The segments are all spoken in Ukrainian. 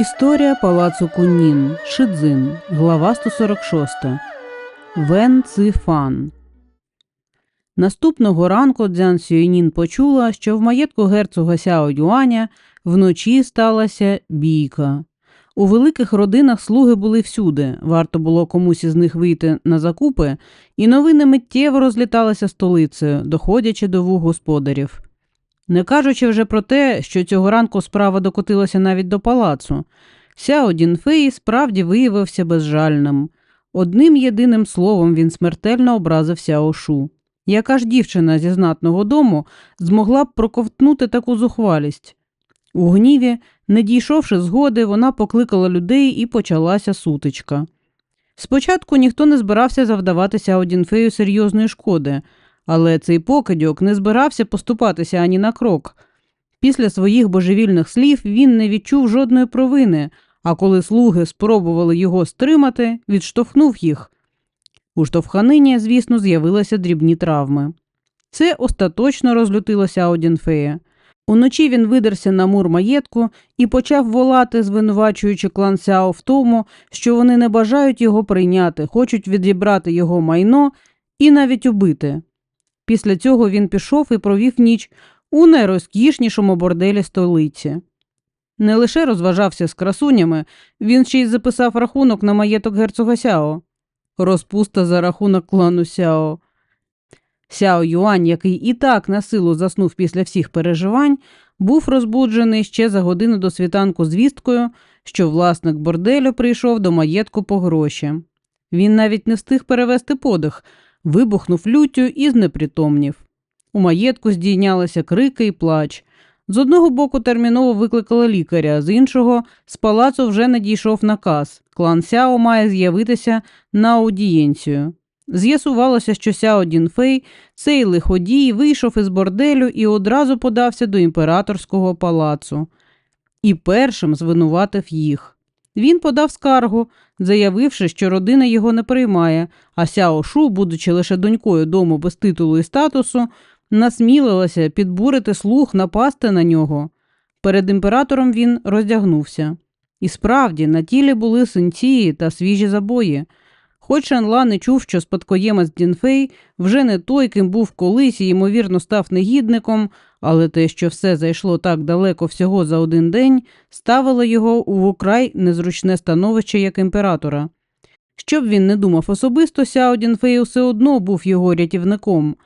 Історія палацу Куннін, Шидзин, глава 146. Вен Ци Фан. Наступного ранку Дзян Сюєнін почула, що в маєтку герцога Сяо Юаня вночі сталася бійка. У великих родинах слуги були всюди, варто було комусь із них вийти на закупи, і новини миттєво розліталися столицею, доходячи до вух господарів. Не кажучи вже про те, що цього ранку справа докотилася навіть до палацу, Сяо Дінфей справді виявився безжальним. Одним єдиним словом він смертельно образив Сяо Шу. Яка ж дівчина зі знатного дому змогла б проковтнути таку зухвалість? У гніві, не дійшовши згоди, вона покликала людей і почалася сутичка. Спочатку ніхто не збирався завдавати Сяо Дінфею серйозної шкоди, але цей покидьок не збирався поступатися ані на крок. Після своїх божевільних слів він не відчув жодної провини, а коли слуги спробували його стримати, відштовхнув їх. У штовханині, звісно, з'явилися дрібні травми. Це остаточно розлютилося Одінфея. Уночі він видерся на мур маєтку і почав волати, звинувачуючи клан Сяо в тому, що вони не бажають його прийняти, хочуть відібрати його майно і навіть убити. Після цього він пішов і провів ніч у найрозкішнішому борделі столиці. Не лише розважався з красунями, він ще й записав рахунок на маєток герцога Сяо. Розпуста за рахунок клану Сяо. Сяо Юань, який і так на силу заснув після всіх переживань, був розбуджений ще за годину до світанку звісткою, що власник борделю прийшов до маєтку по гроші. Він навіть не встиг перевести подих, вибухнув люттю і знепритомнів. У маєтку здійнялися крики і плач. З одного боку терміново викликали лікаря, з іншого з палацу вже надійшов наказ. Клан Сяо має з'явитися на аудієнцію. З'ясувалося, що Сяо Дінфей, цей лиходій, вийшов із борделю і одразу подався до імператорського палацу. І першим звинуватив їх. Він подав скаргу, заявивши, що родина його не приймає, а Сяо Шу, будучи лише донькою дому без титулу і статусу, насмілилася підбурити слух напасти на нього. Перед імператором він роздягнувся. І справді на тілі були синці та свіжі забої. Хоч Шанла не чув, що спадкоємець Дінфей вже не той, ким був колись і, ймовірно, став негідником, але те, що все зайшло так далеко всього за один день, ставило його у украй незручне становище як імператора. Щоб він не думав особисто, Сяо Дінфей все одно був його рятівником.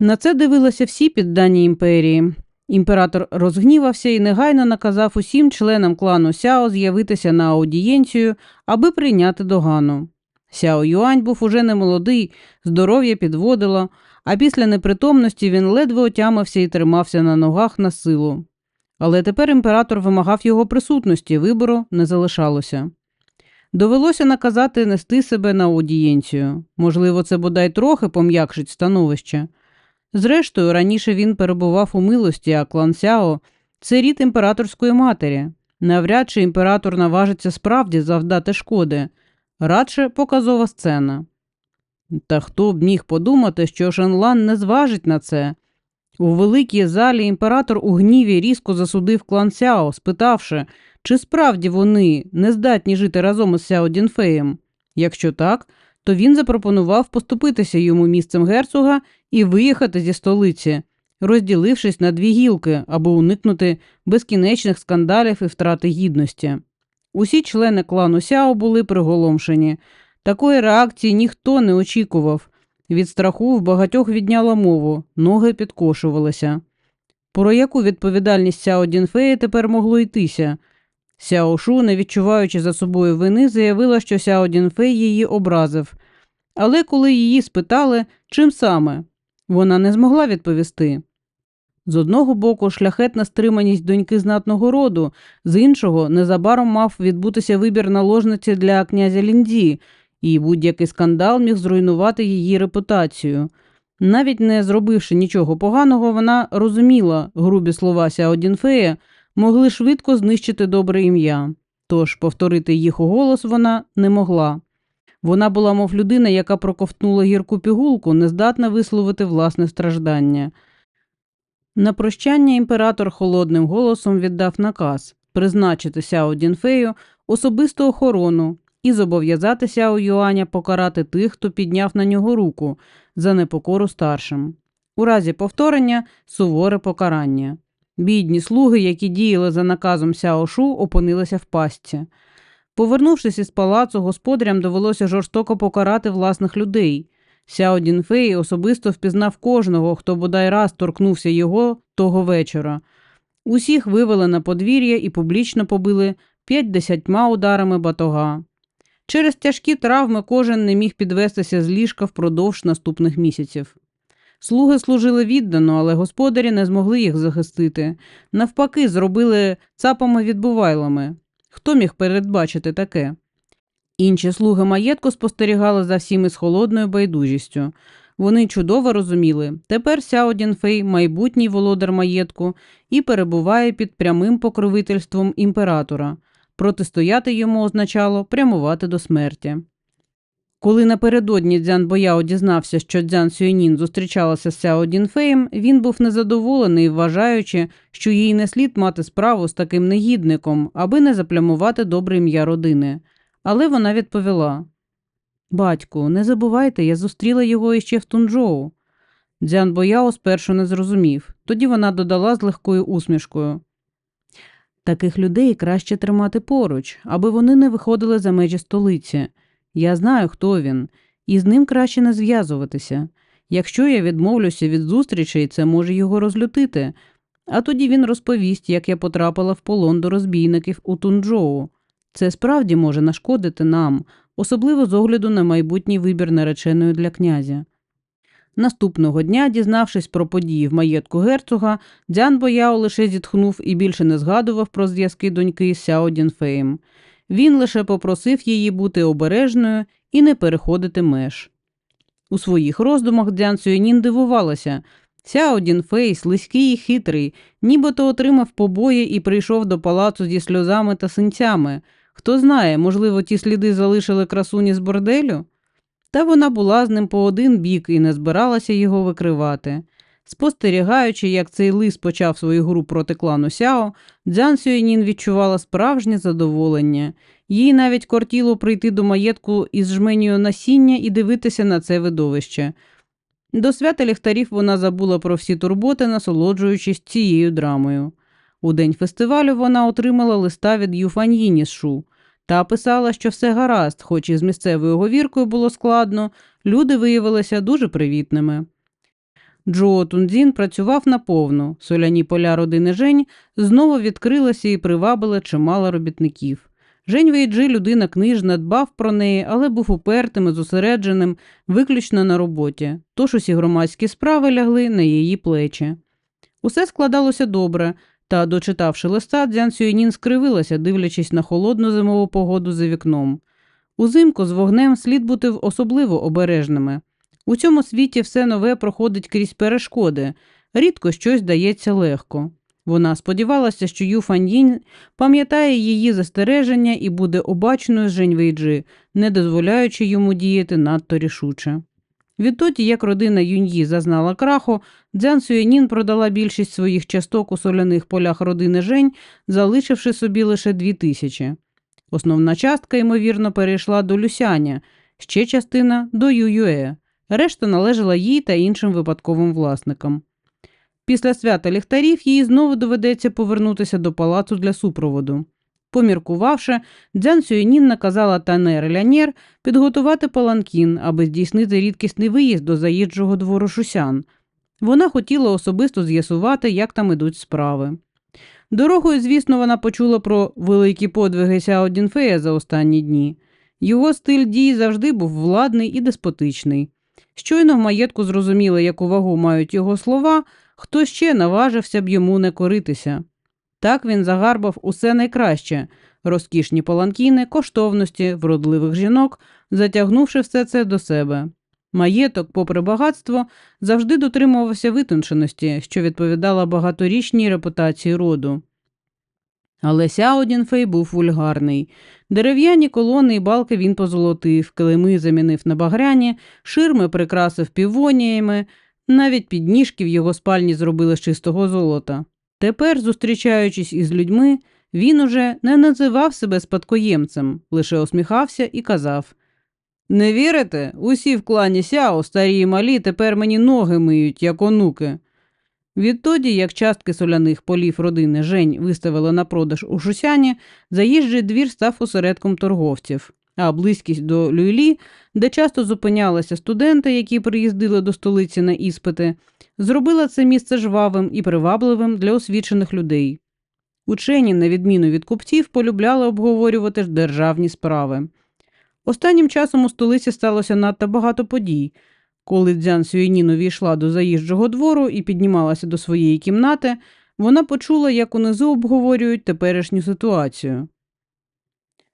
На це дивилися всі піддані імперії. Імператор розгнівався і негайно наказав усім членам клану Сяо з'явитися на аудієнцію, аби прийняти догану. Сяо Юань був уже немолодий, здоров'я підводило, а після непритомності він ледве отямився і тримався на ногах на силу. Але тепер імператор вимагав його присутності, вибору не залишалося. Довелося наказати нести себе на аудієнцію. Можливо, це бодай трохи пом'якшить становище. Зрештою, раніше він перебував у милості, а клан Сяо – це рід імператорської матері. Навряд чи імператор наважиться справді завдати шкоди, радше показова сцена. Та хто б міг подумати, що Шенлан не зважить на це? У великій залі імператор у гніві різко засудив клан Сяо, спитавши, чи справді вони не здатні жити разом із Сяо Дінфеєм. Якщо так, то він запропонував поступитися йому місцем герцога і виїхати зі столиці, розділившись на дві гілки, аби уникнути безкінечних скандалів і втрати гідності. Усі члени клану Сяо були приголомшені. Такої реакції ніхто не очікував. Від страху в багатьох відняла мову, ноги підкошувалися. Про яку відповідальність Сяо Дінфея тепер могло йтися? Сяо Шу, не відчуваючи за собою вини, заявила, що Сяо Дінфей її образив. Але коли її спитали, чим саме, вона не змогла відповісти. З одного боку, шляхетна стриманість доньки знатного роду, з іншого, незабаром мав відбутися вибір наложниці для князя Ліндзі, і будь-який скандал міг зруйнувати її репутацію. Навіть не зробивши нічого поганого, вона розуміла грубі слова Сяодінфея, могли швидко знищити добре ім'я, тож повторити їх у голос вона не могла. Вона була, мов людина, яка проковтнула гірку пігулку, не здатна висловити власне страждання. На прощання імператор холодним голосом віддав наказ призначити Сяо Дінфею особисту охорону і зобов'язати Сяо Юаня покарати тих, хто підняв на нього руку за непокору старшим. У разі повторення суворе покарання. Бідні слуги, які діяли за наказом Сяо Шу, опинилися в пастці. Повернувшись із палацу, господарям довелося жорстоко покарати власних людей. Сяо Дінфей особисто впізнав кожного, хто бодай раз торкнувся його того вечора. Усіх вивели на подвір'я і публічно побили п'ять-десятьма ударами батога. Через тяжкі травми кожен не міг підвестися з ліжка впродовж наступних місяців. Слуги служили віддано, але господарі не змогли їх захистити. Навпаки, зробили цапами відбувайлами. Хто міг передбачити таке? Інші слуги маєтку спостерігали за всіми з холодною байдужістю. Вони чудово розуміли, тепер Сяо Дінфей – майбутній володар маєтку і перебуває під прямим покровительством імператора. Протистояти йому означало прямувати до смерті. Коли напередодні Дзян Бояо дізнався, що Дзян Сюєнін зустрічалася з Сяо Дінфеєм, він був незадоволений, вважаючи, що їй не слід мати справу з таким негідником, аби не заплямувати добре ім'я родини. Але вона відповіла Батьку, не забувайте, я зустріла його іще в Тунджоу. Дзян Бояо спершу не зрозумів. Тоді вона додала з легкою усмішкою. Таких людей краще тримати поруч, аби вони не виходили за межі столиці. Я знаю, хто він, і з ним краще не зв'язуватися. Якщо я відмовлюся від зустрічей, це може його розлютити. А тоді він розповість, як я потрапила в полон до розбійників у Тунджоу. Це справді може нашкодити нам, особливо з огляду на майбутній вибір нареченої для князя. Наступного дня, дізнавшись про події в маєтку герцога, Дзян Бояо лише зітхнув і більше не згадував про зв'язки доньки Сяо Дінфеєм. Він лише попросив її бути обережною і не переходити меж. У своїх роздумах Дзян Сюєнін дивувалася. Сяо Дінфей, слизький і хитрий, нібито отримав побої і прийшов до палацу зі сльозами та синцями. Хто знає, можливо, ті сліди залишили красуні з борделю? Та вона була з ним по один бік і не збиралася його викривати. Спостерігаючи, як цей лис почав свою гру проти клану Сяо, Дзян Сюєнін відчувала справжнє задоволення. Їй навіть кортіло прийти до маєтку із жменію насіння і дивитися на це видовище. До свята ліхтарів вона забула про всі турботи, насолоджуючись цією драмою. У день фестивалю вона отримала листа від Юфаньїні Шу. Та писала, що все гаразд, хоч і з місцевою говіркою було складно, люди виявилися дуже привітними. Джо Тунзін працював наповну, соляні поля родини Жень знову відкрилися і привабили чимало робітників. Жень Вейджи, людина книжна, дбав про неї, але був упертим і зосередженим виключно на роботі, тож усі громадські справи лягли на її плечі. Усе складалося добре, та, дочитавши листа, Дзян Сюєнін скривилася, дивлячись на холодну зимову погоду за вікном. Узимку з вогнем слід бути особливо обережними. У цьому світі все нове проходить крізь перешкоди, рідко щось дається легко. Вона сподівалася, що Ю Фаньїнь пам'ятає її застереження і буде обачною з Жень Вейджи, не дозволяючи йому діяти надто рішуче. Відтоді, як родина Юньї зазнала краху, Дзян Сюєнін продала більшість своїх часток у соляних полях родини Жень, залишивши собі лише дві тисячі. Основна частка, ймовірно, перейшла до Люсяня, ще частина до Ююе. Решта належала їй та іншим випадковим власникам. Після свята ліхтарів їй знову доведеться повернутися до палацу для супроводу. Поміркувавши, Дзян Сюєнін наказала Танер Лянєр підготувати паланкін, аби здійснити рідкісний виїзд до заїжджого двору Шусян. Вона хотіла особисто з'ясувати, як там ідуть справи. Дорогою, звісно, вона почула про великі подвиги Сяо Дінфея за останні дні. Його стиль дій завжди був владний і деспотичний. Щойно в маєтку зрозуміли, яку вагу мають його слова, хто ще наважився б йому не коритися. Так він загарбав усе найкраще розкішні паланкіни, коштовності, вродливих жінок, затягнувши все це до себе. Маєток, попри багатство, завжди дотримувався витонченості, що відповідала багаторічній репутації роду. Але Сяо Дінфей був вульгарний. Дерев'яні колони і балки він позолотив, килими замінив на багряні, ширми прикрасив півоніями, навіть підніжки в його спальні зробили з чистого золота. Тепер, зустрічаючись із людьми, Він уже не називав себе спадкоємцем, лише усміхався і казав Не вірите? Усі в клані Сяо, старі і малі, тепер мені ноги миють, як онуки. Відтоді, як частки соляних полів родини Жень виставили на продаж у Шусяні, заїжджий двір став осередком торговців, а близькість до Люйлі, де часто зупинялися студенти, які приїздили до столиці на іспити, зробила це місце жвавим і привабливим для освічених людей. Учені, на відміну від купців, полюбляли обговорювати державні справи. Останнім часом у столиці сталося надто багато подій. Коли Дзян Сюєнін увійшла до заїжджого двору і піднімалася до своєї кімнати, вона почула, як унизу обговорюють теперішню ситуацію.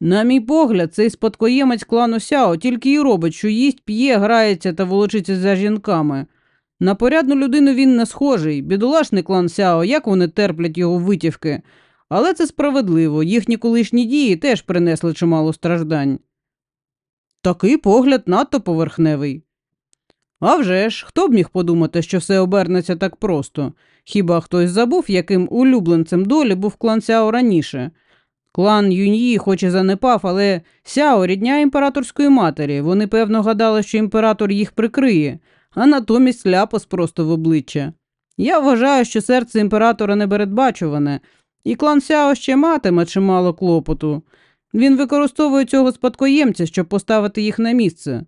На мій погляд, цей спадкоємець клану Сяо тільки й робить, що їсть, п'є, грається та волочиться за жінками. На порядну людину він не схожий, бідолашний клан Сяо, як вони терплять його витівки. Але це справедливо, їхні колишні дії теж принесли чимало страждань. Такий погляд надто поверхневий. А вже ж, хто б міг подумати, що все обернеться так просто? Хіба хтось забув, яким улюбленцем долі був клан Сяо раніше? Клан Юньї хоч і занепав, але Сяо рідня імператорської матері. Вони, певно, гадали, що імператор їх прикриє, а натомість ляпас просто в обличчя. Я вважаю, що серце імператора непередбачуване, і клан Сяо ще матиме чимало клопоту. Він використовує цього спадкоємця, щоб поставити їх на місце.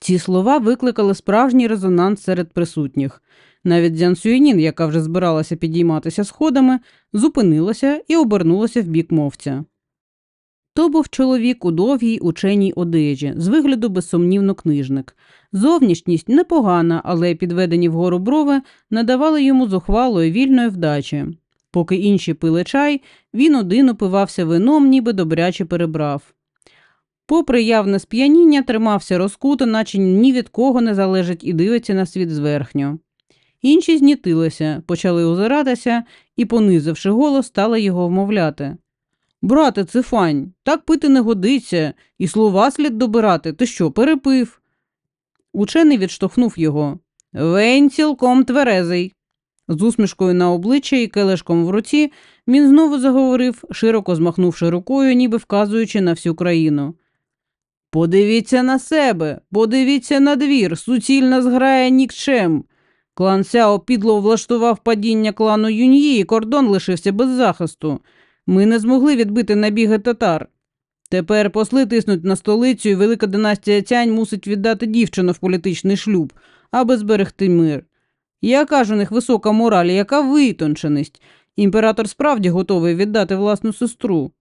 Ці слова викликали справжній резонанс серед присутніх. Навіть Дзян Сюєнін, яка вже збиралася підійматися сходами, зупинилася і обернулася в бік мовця. То був чоловік у довгій ученій одежі, з вигляду безсумнівно книжник. Зовнішність непогана, але підведені вгору брови надавали йому зухвалої вільної вдачі. Поки інші пили чай, він один упивався вином, ніби добряче перебрав. Попри явне сп'яніння, тримався розкуто, наче ні від кого не залежить і дивиться на світ зверхньо. Інші знітилися, почали озиратися і, понизивши голос, стали його вмовляти. Брате, цифань, так пити не годиться, і слова слід добирати. Ти що, перепив? Учений відштовхнув його. Вень цілком тверезий. З усмішкою на обличчя і келешком в руці він знову заговорив, широко змахнувши рукою, ніби вказуючи на всю країну. Подивіться на себе, подивіться на двір, суцільна зграя нікчем. Клан Сяо підло влаштував падіння клану Юньї, і кордон лишився без захисту. Ми не змогли відбити набіги татар. Тепер посли тиснуть на столицю, і велика династія Цянь мусить віддати дівчину в політичний шлюб, аби зберегти мир. Яка ж у них висока мораль, яка витонченість. Імператор справді готовий віддати власну сестру.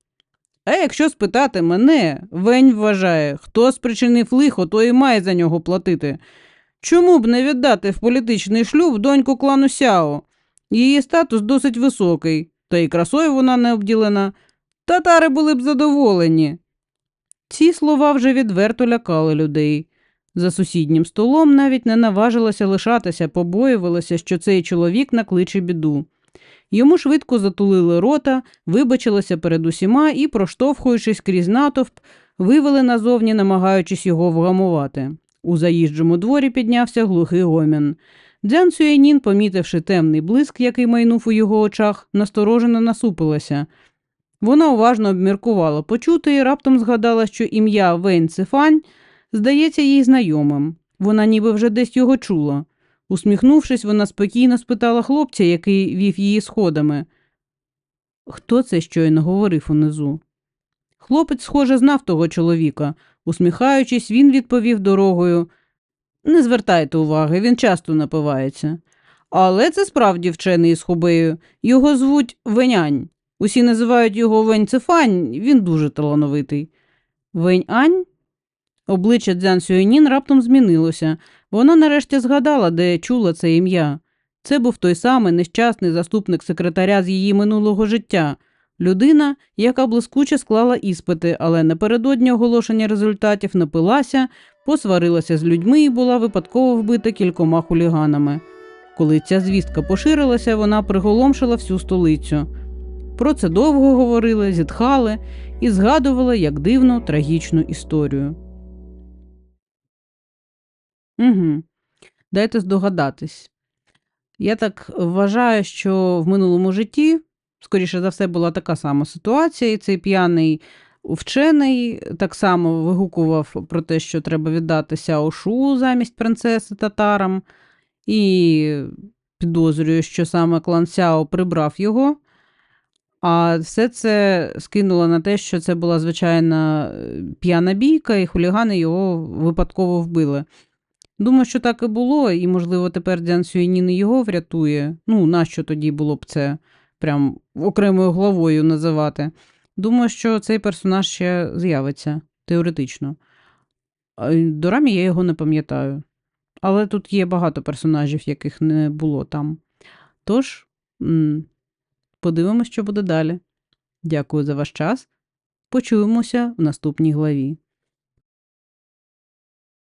А якщо спитати мене, Вень вважає, хто спричинив лихо, то і має за нього платити. Чому б не віддати в політичний шлюб доньку клану Сяо? Її статус досить високий, та й красою вона не обділена. Татари були б задоволені. Ці слова вже відверто лякали людей. За сусіднім столом навіть не наважилося лишатися, побоювалося, що цей чоловік накличе біду. Йому швидко затулили рота, вибачилися перед усіма і, проштовхуючись крізь натовп, вивели назовні, намагаючись його вгамувати. У заїжджому дворі піднявся глухий гомін. Дзян Сюєнін, помітивши темний блиск, який майнув у його очах, насторожено насупилася. Вона уважно обміркувала почути і раптом згадала, що ім'я Вейн Цифань здається їй знайомим. Вона ніби вже десь його чула. Усміхнувшись, вона спокійно спитала хлопця, який вів її сходами. Хто це щойно говорив унизу? Хлопець, схоже, знав того чоловіка. Усміхаючись, він відповів дорогою Не звертайте уваги, він часто напивається. Але це справді вчений із хубею. Його звуть Венянь. Усі називають його Вень Цифань, він дуже талановитий. Вень Ань? Обличчя Дзян Сюєнін раптом змінилося. Вона нарешті згадала, де чула це ім'я. Це був той самий нещасний заступник секретаря з її минулого життя, людина, яка блискуче склала іспити, але напередодні оголошення результатів напилася, посварилася з людьми і була випадково вбита кількома хуліганами. Коли ця звістка поширилася, вона приголомшила всю столицю. Про це довго говорили, зітхали і згадували як дивну трагічну історію. Угу. Дайте здогадатись. Я так вважаю, що в минулому житті скоріше за все, була така сама ситуація, і цей п'яний вчений так само вигукував про те, що треба віддати Сяошу замість принцеси татарам, і підозрюю, що саме клан Сяо прибрав його. А все це скинуло на те, що це була звичайна е, п'яна бійка, і хулігани його випадково вбили. Думаю, що так і було, і, можливо, тепер Дзян Сюєнін його врятує. Ну, нащо тоді було б це прям окремою главою називати. Думаю, що цей персонаж ще з'явиться теоретично. А й До рамі я його не пам'ятаю. Але тут є багато персонажів, яких не було там. Тож, подивимось, що буде далі. Дякую за ваш час. Почуємося в наступній главі.